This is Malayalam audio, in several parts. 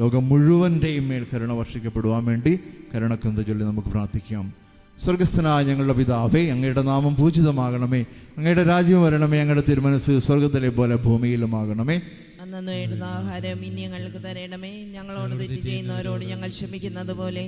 ലോകം മുഴുവന്റെയും മേൽ കരുണ വർഷിക്കപ്പെടുവാൻ വേണ്ടി കരുണക്കന്ത ചൊല്ലി നമുക്ക് പ്രാർത്ഥിക്കാം. സ്വർഗസ്ഥനായ ഞങ്ങളുടെ പിതാവേ അങ്ങയുടെ നാമം പൂജിതമാകണമേ. അങ്ങയുടെ രാജ്യം വരണമേ അങ്ങയുടെ തിരുമനസ് സ്വർഗത്തിലെ പോലെ ഭൂമിയിലും ആകണമേ ആഹാരം ഇനി ഞങ്ങൾക്ക് തരണമേ. ഞങ്ങളോട് തെറ്റ് ചെയ്യുന്നവരോട് ഞങ്ങൾ ക്ഷമിക്കുന്നത് പോലെ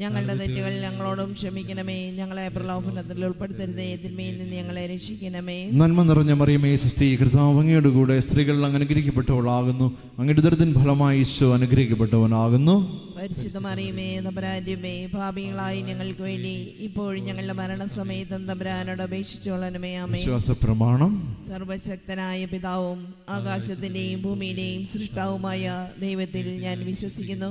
ഞങ്ങളുടെ തെറ്റുകൾ ഞങ്ങളോടും ക്ഷമിക്കണമേ. ഞങ്ങളെ പ്രലോഭനത്തിൽ ഉൾപ്പെടുത്തരുതേ. തിന്മയിൽ നിന്ന് ഞങ്ങളെ രക്ഷിക്കണമേ. നന്മ നിറഞ്ഞ മറിയമേ സുസ്ഥി കൃതാവങ്ങയുടെ കൂടെ സ്ത്രീകൾ അങ്ങ് അനുഗ്രഹിക്കപ്പെട്ടവളാകുന്നു അങ്ങയുടെ ദുരിതൻ ഫലമായി ഈശോ അനുഗ്രഹിക്കപ്പെട്ടവനാകുന്നു. പരിശുദ്ധ മറിയമേ തമ്പരാജ്യമേ ഭാവികളായി ഞങ്ങൾക്ക് വേണ്ടി ഇപ്പോഴും ഞങ്ങളുടെ മരണസമയത്തും തമ്പരാനോട് അപേക്ഷിച്ചോളണമേ. അമേ വിശ്വാസ പ്രമാണം സർവശക്തനായ പിതാവും ആകാശത്തിന്റെയും ഭൂമിയുടെയും സൃഷ്ടാവുമായ ദൈവത്തിൽ ഞാൻ വിശ്വസിക്കുന്നു.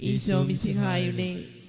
ഈശോ മിസിഹായുടെ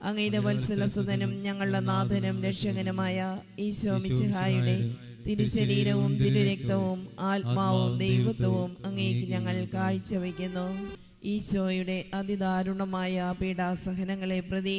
അങ്ങയുടെ വത്സലസുതനും ഞങ്ങളുടെ നാഥനും രക്ഷകനുമായ ഈശോ മിസിഹായുടെ തിരുശരീരവും തിരുരക്തവും ആത്മാവും ദൈവത്വവും അങ്ങേക്ക് ഞങ്ങൾ കാഴ്ചവെക്കുന്നു. ഈശോയുടെ അതിദാരുണമായ പീഡാസഹനങ്ങളെ പ്രതി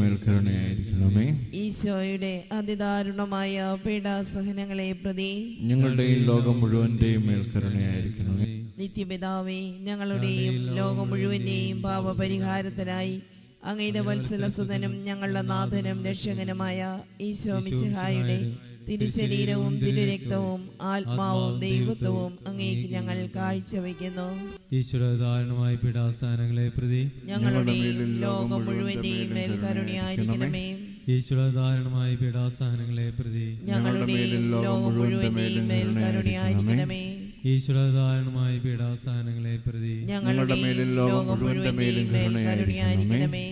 മേൽ കരുണയായിരിക്കണമേ ഈശോയുടെ അതിദാരുണമായ പീഡാസഹനങ്ങളെ പ്രതി ഞങ്ങളുടെയും ലോകം മുഴുവന്റെയും മേൽ കരുണയായിരിക്കണമേ നിത്യപിതാവേ ഞങ്ങളുടെയും ലോകം മുഴുവന്റെയും പാപപരിഹാരത്തിനായി അങ്ങയുടെ വത്സലസുതനും ഞങ്ങളുടെ നാഥനും രക്ഷകനുമായ ഈശോ മിശിഹായുടെ തിരുശരീരവും തിരുരക്തവും ആത്മാവും ദൈവത്വവും അങ്ങേക്ക് ഞങ്ങൾ കാഴ്ചവെക്കുന്നു. ഈശ്വരധാരണമായ പീഡാസ്ഥാനങ്ങളെ പ്രതി ഞങ്ങളുടെ ലോകം മുഴുവന്റെയും മേൽ കരുണയായിരിക്കണമേ ഈശ്വരധാരണമായ പീഡാസ്ഥാനങ്ങളെ പ്രതി ഞങ്ങളുടെ ലോകം മുഴുവന്റെയും മേൽ കരുണയായിരിക്കണമേ ഈശ്വരധാരണമായ പീഡാസ്ഥാനങ്ങളെ പ്രതി ഞങ്ങളുടെയും ലോകം മുഴുവന്റെയും മേൽ കരുണയായിരിക്കണമേ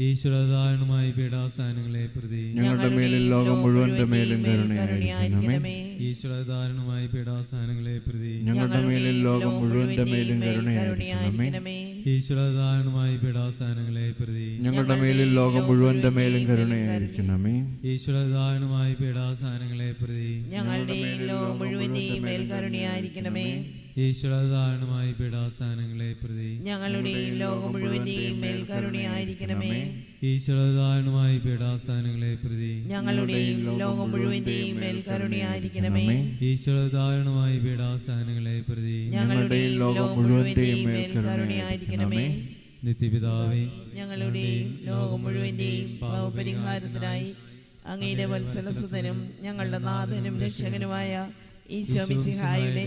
ഈശ്വരധാരണമായ പീഡാസാനങ്ങളെ പ്രതി. ഞങ്ങളുടെ മേലിൽ ലോകം മുഴുവന്റെ മേലും കരുണയായിരിക്കണമേ. ഈശ്വരധാരണമായ പീഡാസ്ഥാനങ്ങളെ പ്രതി. ഞങ്ങളുടെ മേലിൽ ലോകം മുഴുവന്റെ മേലും കരുണയായിരിക്കണമേ. ഈശ്വരധാരണമായ പീഡാസ്ഥാനങ്ങളെ പ്രതി. ഞങ്ങളുടെ മേലിൽ ലോകം മുഴുവന്റെ മേലും കരുണയായിരിക്കണമേ. ഈശ്വരധാരണമായ പീഡാസാനങ്ങളെ പ്രതി. ഞങ്ങളുടെ മേലിൽ ലോകം മുഴുവന്റെ മേൽ കരുണയായിരിക്കണമേ. ഈശ്വരധാരണമായ പീഡാസ്ഥാനങ്ങളെ പ്രതി. ഞങ്ങളുടെയും ലോകം മുഴുവന്റെയും മേൽ കരുണയായിരിക്കണമേ. ഈശ്വരധാരണമായ പീഡാസ്ഥാനങ്ങളെ പ്രതി. ഞങ്ങളുടെയും ലോകം മുഴുവന്റെയും മേൽ കരുണയായിരിക്കണമേ. ഈശ്വരധാരണമായ പീഡാസ്ഥാനങ്ങളെ പ്രതി. ഞങ്ങളുടെയും ലോകം മുഴുവന്റെയും മേൽ കരുണയായിരിക്കണമേ. നിത്യപിതാവേ ഞങ്ങളുടെയും ലോകം മുഴുവന്റെയും പാവപരിഹാരത്തിനായി അങ്ങയുടെ വത്സലസുതനും ഞങ്ങളുടെ നാഥനും രക്ഷകനുമായ ഈശോ മിശിഹായുടെ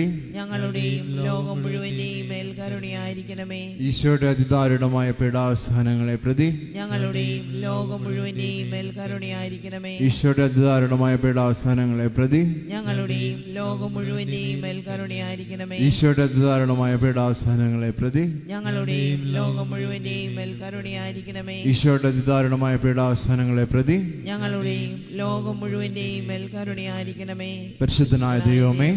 ഞങ്ങളുടെയും ലോകം മുഴുവന്റെയും മേൽ കരുണയായിരിക്കണമേ. ഈശോയുടെ അതിദാരുണമായ പീഡാസഹനങ്ങളെ പ്രതി ഞങ്ങളുടെയും ലോകം മുഴുവന്റെയും മേൽ കരുണയായിരിക്കണമേ. ഈശോയുടെ അതിദാരുണമായ പീഡാസഹനങ്ങളെ പ്രതി ഞങ്ങളുടെയും ലോകം മുഴുവന്റെയും മേൽ കരുണയായിരിക്കണമേ. ഈശോയുടെ അതിദാരുണമായ പീഡാസഹനങ്ങളെ പ്രതി ഞങ്ങളുടെയും ലോകം മുഴുവന്റെയും മേൽ കരുണയായിരിക്കണമേ. ഈശോയുടെ അതിദാരുണമായ പീഡാസഹനങ്ങളെ പ്രതി ഞങ്ങളുടെയും ലോകം മുഴുവന്റെയും മേൽ കരുണയായിരിക്കണമേ. പരിശുദ്ധനായ ദൈവമേ,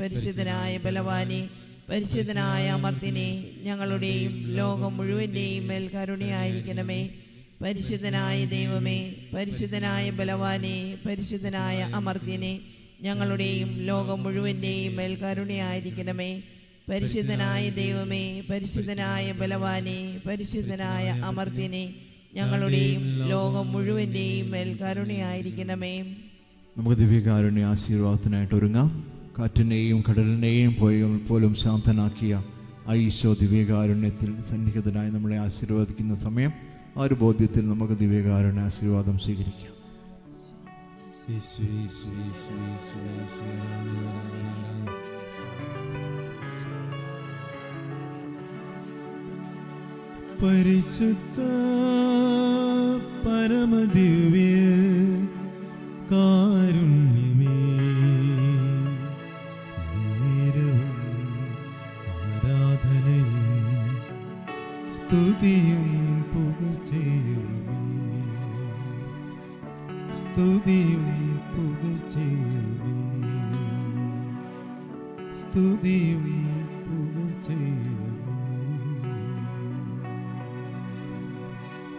പരിശുദ്ധനായ ബലവാനെ പരിശുദ്ധനായ അമർത്തിനെ ഞങ്ങളുടെയും ലോകം മുഴുവന്റെയും മേൽ കരുണയായിരിക്കണമേ. പരിശുദ്ധനായ ദൈവമേ പരിശുദ്ധനായ ബലവാനെ പരിശുദ്ധനായ അമർത്തിനെ ഞങ്ങളുടെയും ലോകം മുഴുവന്റെയും മേൽ കരുണയായിരിക്കണമേ. പരിശുദ്ധനായ ദൈവമേ പരിശുദ്ധനായ ബലവാനെ പരിശുദ്ധനായ അമർത്തിനെ ഞങ്ങളുടെയും ലോകം മുഴുവന്റെയും മേൽ കരുണയായിരിക്കണമേ. നമുക്ക് ദിവ്യകാരുണ്യ ആശീർവാദത്തിനായിട്ട് ഒരുങ്ങാം. കാറ്റിനെയും കടലിനെയും പോയും പോലും ശാന്തനാക്കിയ ആ ഈശോ ദിവ്യകാരുണ്യത്തിൽ സന്നിഹിതനായി നമ്മളെ ആശീർവദിക്കുന്ന സമയം ആ ഒരു ബോധ്യത്തിൽ നമുക്ക് ദിവ്യകാരുണ്യ ആശീർവാദം സ്വീകരിക്കാം. പരിശുദ്ധ പരമദിവ്യ സ്തുതിയും പുകഴ്ചയും സ്തുതിയും പുകഴ്ചയും സ്തുതിയും പുകഴ്ചയും